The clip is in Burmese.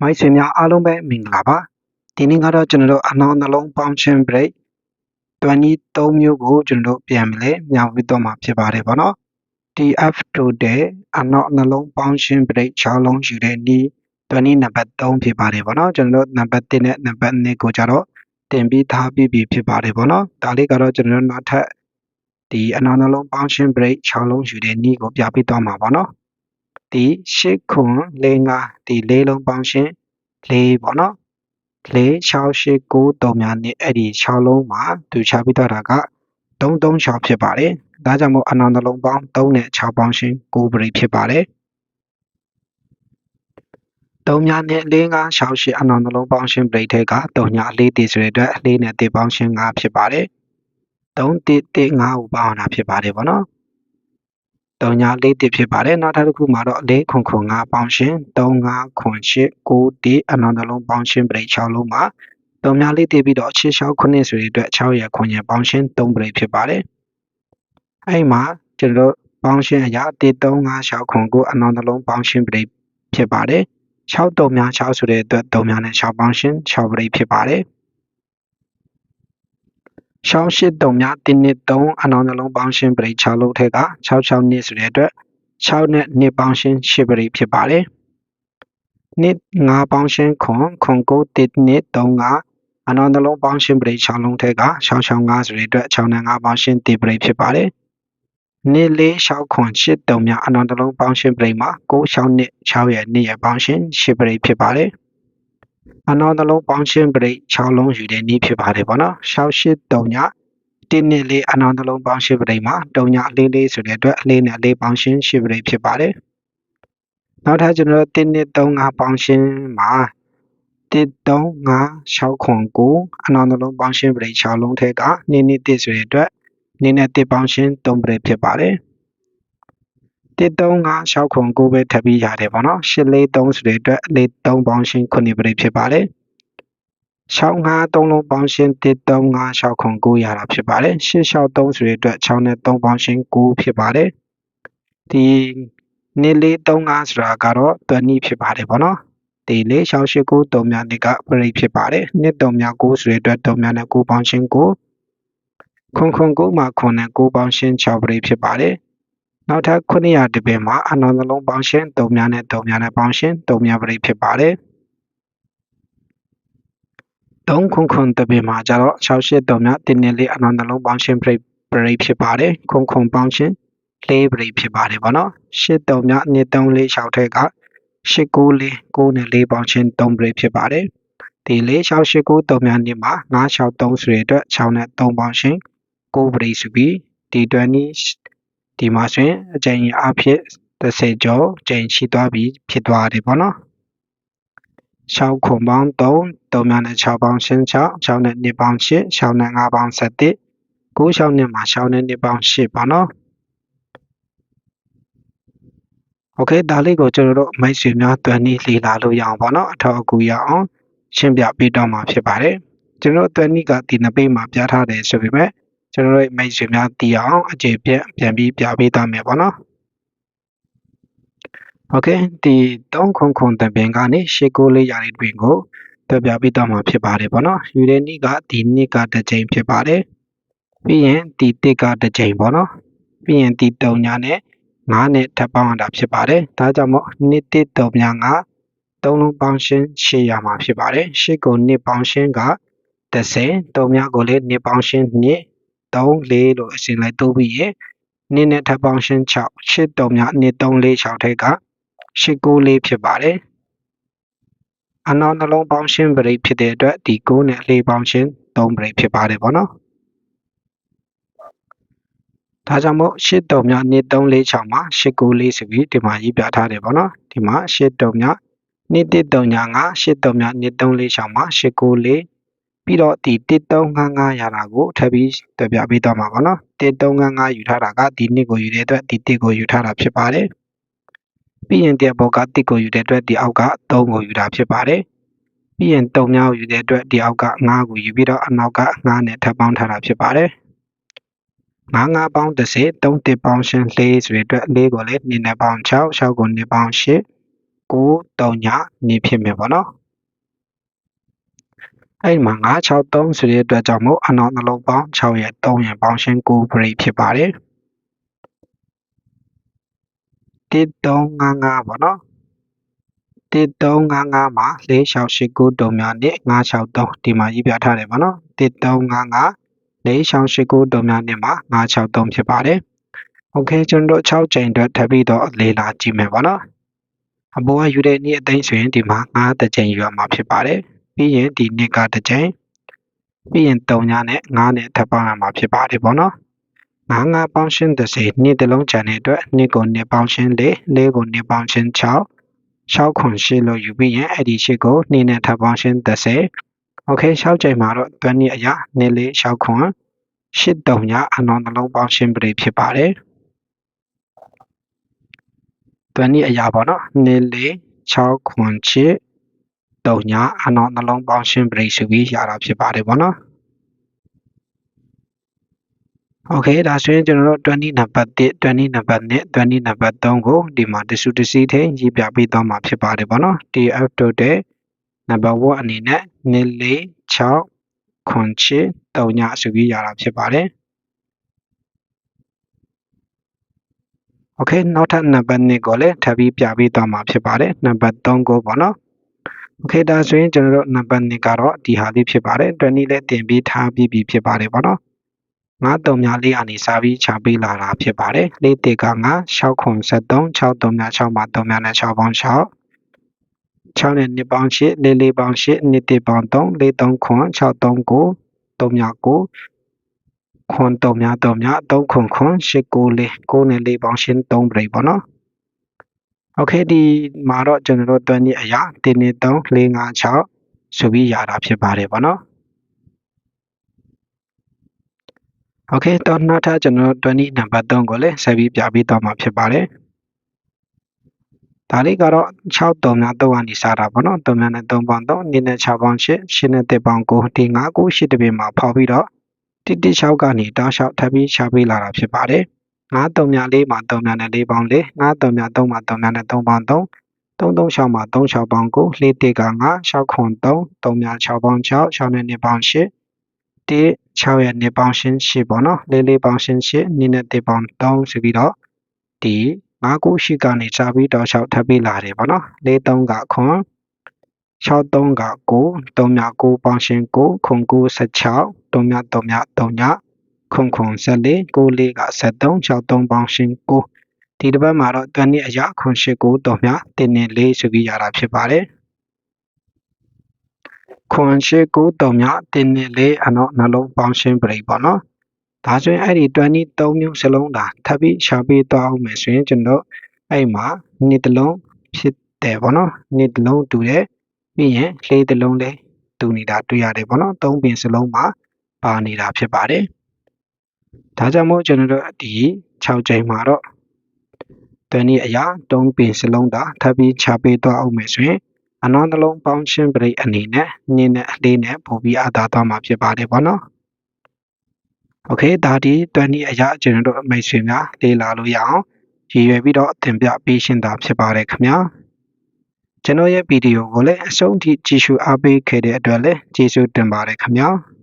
မိုက်ဆွေများအားလုံးပဲမင်္ဂလာပါဒီနေ့ကတော့ကျွန်တော်တို့အနောက်နှလုံးပေါင်းခြင်း break 23မျိုးကိုကျွန်တော်တို့ပြန်မလဲမြောက်ပြီးတော့မှာဖြစ်ပါတယ်ဗောနော် TF2 တဲ့အနောက်နှလုံးပေါင်းခြင်း break 6လုံးယူတဲ့ဒီ20နံပါတ်3ဖြစ်ပါတယ်ဗောနော်ကျွန်တော်တို့နံပါတ်1နဲ့နံပါတ်2ကိုကြတော့တင်ပြီးထားပြီးပြီဖြစ်ပါတယ်ဗောနော်ဒါလေးကတော့ကျွန်တော်တို့နောက်ထပ်ဒီအနောက်နှလုံးပေါင်းခြင်း break 6လုံးယူတဲ့ဤကိုပြပြီးတော့မှာဗောနော် ဒီရှစ်ခွန်လေးငါဒီလေးလုံးပေါင်းရှင်းလေးပေါ့နော်လေး6 8 9 3များနဲ့အဲ့ဒီ6လုံးမှာသူချပြီးတော့တာက336ဖြစ်ပါတယ်ဒါကြောင့်မို့အနောင်နှလုံးပေါင်း3နဲ့6ပေါင်းရှင်း9ပရိဖြစ်ပါတယ်3များနဲ့4 5 6 8အနောင်နှလုံးပေါင်းရှင်းပရိထဲက3ညာ4တည်ဆိုတဲ့အတွက်4နဲ့1ပေါင်းရှင်း5ဖြစ်ပါတယ်3 1 1 5ကိုပေါင်းတာဖြစ်ပါတယ်ဗောနော် 3ညာ4တစ်ဖြစ်ပါတယ်နောက်ထပ်တစ်ခုမှာတော့4ခွန်ခွန်5ပေါင်းရှင်3 5ခွန်8 9တိအနောက်နှလုံးပေါင်းရှင်ပရိတ်6လုံးမှာ3ညာ4တစ်ပြီးတော့6 6 9ဆိုတဲ့အတွက်6ရခွန်ရပေါင်းရှင်3ပရိတ်ဖြစ်ပါတယ်အဲ့မှာကျွန်တော်တို့ပေါင်းရှင်အရာ1 3 5 6ခွန်9အနောက်နှလုံးပေါင်းရှင်ပရိတ်ဖြစ်ပါတယ်6 3များ6ဆိုတဲ့အတွက်3များနဲ့6ပေါင်းရှင်6ပရိတ်ဖြစ်ပါတယ် ရှောင်းရှစ်တုံများ1နှစ်3အနောင်နှလုံးပေါင်းရှင်းပရိ6လုံးထက်က66နှစ်ဆိုတဲ့အတွက်6နဲ့နှစ်ပေါင်းရှင်း8ပရိဖြစ်ပါတယ်။နှစ်5ပေါင်းရှင်းခွန်ခွန်9 1နှစ်3ကအနောင်နှလုံးပေါင်းရှင်းပရိ6လုံးထက်က665ဆိုတဲ့အတွက်6နဲ့5ပေါင်းရှင်း1ပရိဖြစ်ပါတယ်။နှစ်4 6ခွန်8တုံများအနောင်နှလုံးပေါင်းရှင်းပရိမှာ9 6နှစ်6ရဲ့နှစ်ရဲ့ပေါင်းရှင်း8ပရိဖြစ်ပါတယ်။ အနောက်နှလုံးပေါင်းရှင်းပရိတ်6လုံးယူတဲ့နည်းဖြစ်ပါတယ်ပေါ့နော်68ည1နှစ်လေးအနောက်နှလုံးပေါင်းရှင်းပရိတ်မှာ3ညအလေးလေးဆိုတဲ့အတွက်အလေးနဲ့အလေးပေါင်းရှင်းရှင်းပရိတ်ဖြစ်ပါတယ်နောက်ထပ်ကျွန်တော်တို့1နှစ်3 5ပေါင်းရှင်းမှာ1 3 5 6ခွန်9အနောက်နှလုံးပေါင်းရှင်းပရိတ်6လုံးထဲက2နှစ်1ဆိုတဲ့အတွက်2နဲ့1ပေါင်းရှင်း3ပရိတ်ဖြစ်ပါတယ် 135 6ခွန်9ပဲထပ်ပြီးရတယ်ပေါ့နော်843ဆိုတဲ့အတွက်လေး3ပေါင်းရှင်း9ပရိဖြစ်ပါတယ်65 3လုံးပေါင်းရှင်း135 6ခွန်9ရတာဖြစ်ပါတယ်863ဆိုတဲ့အတွက်6နဲ့3ပေါင်းရှင်း9ဖြစ်ပါတယ်ဒီနေလေး35ဆိုတာကတော့တွက်နည်းဖြစ်ပါတယ်ပေါ့နော်ဒီလေး689 3များနေကပရိဖြစ်ပါတယ်နှစ်3များ9ဆိုတဲ့အတွက်3များနဲ့9ပေါင်းရှင်း9ခွန်ခွန်9မှာခွန်နဲ့9ပေါင်းရှင်း6ပရိဖြစ်ပါတယ် နောက်ထပ်900တပင်မှာအနောင်နှလုံးပေါင်းရှင်း3များနဲ့3များနဲ့ပေါင်းရှင်း3များပရိဖြစ်ပါတယ်3ခွန်ခွန်တပင်မှာကျတော့68 3များတင်းနေလေးအနောင်နှလုံးပေါင်းရှင်းပရိပရိဖြစ်ပါတယ်ခွန်ခွန်ပေါင်းရှင်းလေးပရိဖြစ်ပါတယ်ဗောနော်8 3များ2 3 4 6ထက်က8 9 4 9နဲ့4ပေါင်းရှင်း3ပရိဖြစ်ပါတယ်ဒီ4 6 8 9 3များနေမှာ9 6 3ဆိုတဲ့အတွက်6နဲ့3ပေါင်းရှင်း9ပရိဆိုပြီးဒီ20 ဒီမှာဆိုရင်အကြိမ်အဖြစ်30ကျော်ကြိမ်ရှိသွားပြီဖြစ်သွားတယ်ပေါ့နော်6ခွန်ပေါင်း3 3များနဲ့6ပေါင်းရှင်း6 6နဲ့2ပေါင်း8 6နဲ့5ပေါင်း7 9 6နဲ့မှာ6နဲ့2ပေါင်း8ပေါ့နော်โอเคဒါလေးကိုကျွန်တော်တို့မိတ်ဆွေများတွန်နီးလေ့လာလို့ရအောင်ပေါ့နော်အထောက်အကူရအောင်ရှင်းပြပေးတော့မှာဖြစ်ပါတယ်ကျွန်တော်တို့တွန်နီးကဒီနှစ်ပိတ်မှာပြထားတယ်ဆိုပေမဲ့ ကျွန်တော်တို့မိတ်ဆွေများတည်အောင်အခြေပြပြန်ပြီးပြပေးသားမယ်ပေါ့နော်โอเคဒီ3ခွန်ခွန်တပင်ကနေရှစ်ကိုလေးရာတွေတွင်ကိုပြပြပေးတော့မှာဖြစ်ပါတယ်ပေါ့နော်ယူတဲ့နေ့ကဒီနေ့ကတစ်ချိန်ဖြစ်ပါတယ်ပြီးရင်ဒီတစ်ကတစ်ချိန်ပေါ့နော်ပြီးရင်ဒီ3ညာနဲ့9နဲ့ထပ်ပေါင်းရတာဖြစ်ပါတယ်ဒါကြောင့်မို့နှစ်တစ်3ညာက3လုံးပေါင်းရှင်းရှေ့ရမှာဖြစ်ပါတယ်ရှစ်ကိုနှစ်ပေါင်းရှင်းက30 3ညာကိုလည်းနှစ်ပေါင်းရှင်းနှစ် 3 4လို့အစဉ်လိုက်တိုးပြီးရင်နှစ်နဲ့ထပ်ပေါင်းရှင်း6 8 3များနှစ်3 4 6ထက်က8 9 4ဖြစ်ပါတယ်အနောက်နှလုံးပေါင်းရှင်းပရိတ်ဖြစ်တဲ့အတွက်ဒီ9နဲ့4ပေါင်းရှင်း3ပရိတ်ဖြစ်ပါတယ်ပေါ့နော်ဒါကြောင့်မို့8တုံများ2 3 4 6မှာ8 9 4ဆိုပြီးဒီမှာရေးပြထားတယ်ပေါ့နော်ဒီမှာ8တုံများ2 1 3ညာ9 8တုံများ2 3 4 6မှာ8 9 4 ပြီးတော့ဒီ1355ရတာကိုထပ်ပြီးတွက်ပြပေးတော့မှာပေါ့နော်1355ယူထားတာကဒီနှစ်ကိုယူတဲ့အတွက်ဒီတစ်ကိုယူထားတာဖြစ်ပါတယ်ပြီးရင်တဲ့ဘောကတစ်ကိုယူတဲ့အတွက်ဒီအောက်က3ကိုယူတာဖြစ်ပါတယ်ပြီးရင်3မြောက်ယူတဲ့အတွက်ဒီအောက်က9ကိုယူပြီးတော့အနောက်က9နဲ့ထပ်ပေါင်းထားတာဖြစ်ပါတယ်9 9ပေါင်း30 3 1ပေါင်းရှင်း4ဆိုတဲ့အတွက်4ကိုလည်း2နဲ့ပေါင်း6 6ကို2ပေါင်း8 9 3ညနေဖြစ်မယ်ပေါ့နော် အဲ့ဒီမှာ963ဆိုတဲ့အတွက်ကြောင့်မို့အနောက်နှလုံးပေါင်း6ရဲ့3ရဲ့ပေါင်းရှင်း9 break ဖြစ်ပါတယ်1355ပေါ့နော်1355မှာ4689တုံများနဲ့963ဒီမှာရေးပြထားတယ်ပေါ့နော်1355 4689တုံများနဲ့မှာ963ဖြစ်ပါတယ်โอเคကျွန်တော်တို့6ချိန်အတွက်ထပ်ပြီးတော့လေ့လာကြည့်မယ်ပေါ့နော်အပေါ်ကယူတဲ့နေ့အသိဆိုရင်ဒီမှာ9တစ်ချိန်ယူရမှာဖြစ်ပါတယ် ပြီးရင်ဒီနှစ်ကတစ်ကြိမ်ပြီးရင်3ညနဲ့9နဲ့ထပ်ပေါင်းရမှာဖြစ်ပါတယ်ပေါ့နော်ငါးငါးပေါင်းရှင်း30နှစ်တလုံးချန်တဲ့အတွက်နှစ်ကိုနှစ်ပေါင်းရှင်း၄၄ကိုနှစ်ပေါင်းရှင်း6 6ခွန်ရှင်းလို့ယူပြီးရင်အဲ့ဒီရှင်းကိုနှစ်နဲ့ထပ်ပေါင်းရှင်း30 Okay 6ကြိမ်မှာတော့တွန်းနှစ်အရာနှစ်လေး6ခွန်ရှင်းတုံညအနော်နှလုံးပေါင်းရှင်းပြီဖြစ်ပါတယ်တွန်းနှစ်အရာပေါ့နော်နှစ်လေး6ခွန်6 3ညအနောင်နှလုံးပေါင်းရှင်းပရိဆိုပြီးရတာဖြစ်ပါတယ်ပေါ့နော်โอเคဒါဆိုရင်ကျွန်တော်တို့20နံပါတ်1 20နံပါတ်2 20နံပါတ်3ကိုဒီမှာတစုတစည်းထိရေးပြပေးသွားမှာဖြစ်ပါတယ်ပေါ့နော် TF total နံပါတ်1အနေနဲ့24 6ခွန်ချစ်3ညဆိုပြီးရတာဖြစ်ပါတယ်โอเคနောက်ထပ်နံပါတ်2ကိုလည်းထပ်ပြီးပြပေးသွားမှာဖြစ်ပါတယ်နံပါတ်3ကိုပေါ့နော် โอเคဒါဆိုရင်ကျွန်တော်တို့နံပါတ်2ကတော့ဒီဟာလေးဖြစ်ပါတယ်20လည်းတင်ပြီးထားပြီးပြီဖြစ်ပါတယ်ပေါ့နော်ငါးတုံများလေးအနေစားပြီးချပေးလာတာဖြစ်ပါတယ်။လေးတစ်ကငါ6ခွန်73 6တုံများ6မှာတုံများနဲ့6ပေါင်း6 6နဲ့2ပေါင်း8 4 4ပေါင်း8 2တစ်ပေါင်း3 4 3ခွန်6 3 9 3များ9ခွန်တုံများတုံများ3ခွန်ခွန်8 9 4 9နဲ့4ပေါင်းရှင်း3ပြိပေါ့နော်။ Okay ဒီမှာတော့ကျွန်တော်တို့တွန်းနည်းအရာ1 2 3 4 5 6ဆိုပြီးရတာဖြစ်ပါတယ်ပေါ့နော်။โอเคတော့နောက်ထပ်ကျွန်တော်တို့20နံပါတ်3ကိုလည်းဆက်ပြီးပြပေးသွားမှာဖြစ်ပါတယ်ဒါလေးကတော့6တုံများ3ကနေစတာပေါ့နော်3များနဲ့3ပေါင်း3 2နဲ့6ပေါင်း8 8နဲ့3ပေါင်း9ဒီ9 9 8တပင်မှာဖောက်ပြီးတော့တိတိ6ကနေတောက်လျှောက်ထပ်ပြီးရှာပေးလာတာဖြစ်ပါတယ် 9တုံများ4မှာ3များနဲ့4ပေါင်း4 9တုံများ3မှာ3များနဲ့3ပေါင်း3 3 3 6မှာ3 6ပေါင်း9 4 1က9 6ခွန်3 3များ6ပေါင်း6 6နဲ့2ပေါင်း8 1 6ရဲ့2ပေါင်းရှင်း8ပေါ့နော်4 4ပေါင်းရှင်း8 2နဲ့1ပေါင်း3ဆိုပြီးတော့ဒီ5 9ရှိကနေစပြီးတော့6ထပ်ပြီးလာတယ်ပေါ့နော်4 3ကခွန်6 3က9 3မြ9ပေါင်းရှင်း9ခွန်9 16 3မြ3မြ3ည ခွန်ခွန်14 9 4က73 6 3ပေါင်းရှင်း9ဒီတစ်ပတ်မှာတော့တွန်းနှစ်အရာခွန်8 9 3မြတင်းနေ4ဆိုပြီးရတာဖြစ်ပါတယ်ခွန်ရှိ9 3မြတင်းနေ4အနော်နှလုံးပေါင်းရှင်းပရိပေါ့နော်ဒါဆိုရင်အဲ့ဒီ23မျိုးစလုံးဒါထပ်ပြီးရှာပေးသွားအောင်မယ်ဆိုရင်ကျွန်တော်အဲ့မှာနှစ်တလုံးဖြစ်တယ်ပေါ့နော်နှစ်တလုံးတူတယ်ပြီးရင်လေးတလုံးလည်းတူနေတာတွေ့ရတယ်ပေါ့နော်သုံးပင်စလုံးမှာပါနေတာဖြစ်ပါတယ် ဒါကြောင့်မို့ကျွန်တော်တို့ဒီ6ကြိမ်မှာတော့တနည်းအရာ3ပင်စလုံးသာထပ်ပြီးခြားပေးသွားအောင်မယ်ဆိုရင်အနောက်နှလုံးပေါင်းခြင်းပြိအနေနဲ့နင်းနဲ့အလေးနဲ့ပုံပြီးအသာသွားမှာဖြစ်ပါတယ်ပေါ့နော်။ Okay ဒါဒီ20အရာကျွန်တော်တို့အမိတ်ဆွေများလေ့လာလို့ရအောင်ရည်ရွယ်ပြီးတော့သင်ပြပေးရှင်းတာဖြစ်ပါတယ်ခင်ဗျာ။ကျွန်တော်ရဲ့ဗီဒီယိုကိုလည်းအဆုံးထိကြည့်ရှုအားပေးခဲ့တဲ့အတွက်လည်းကျေးဇူးတင်ပါတယ်ခင်ဗျာ။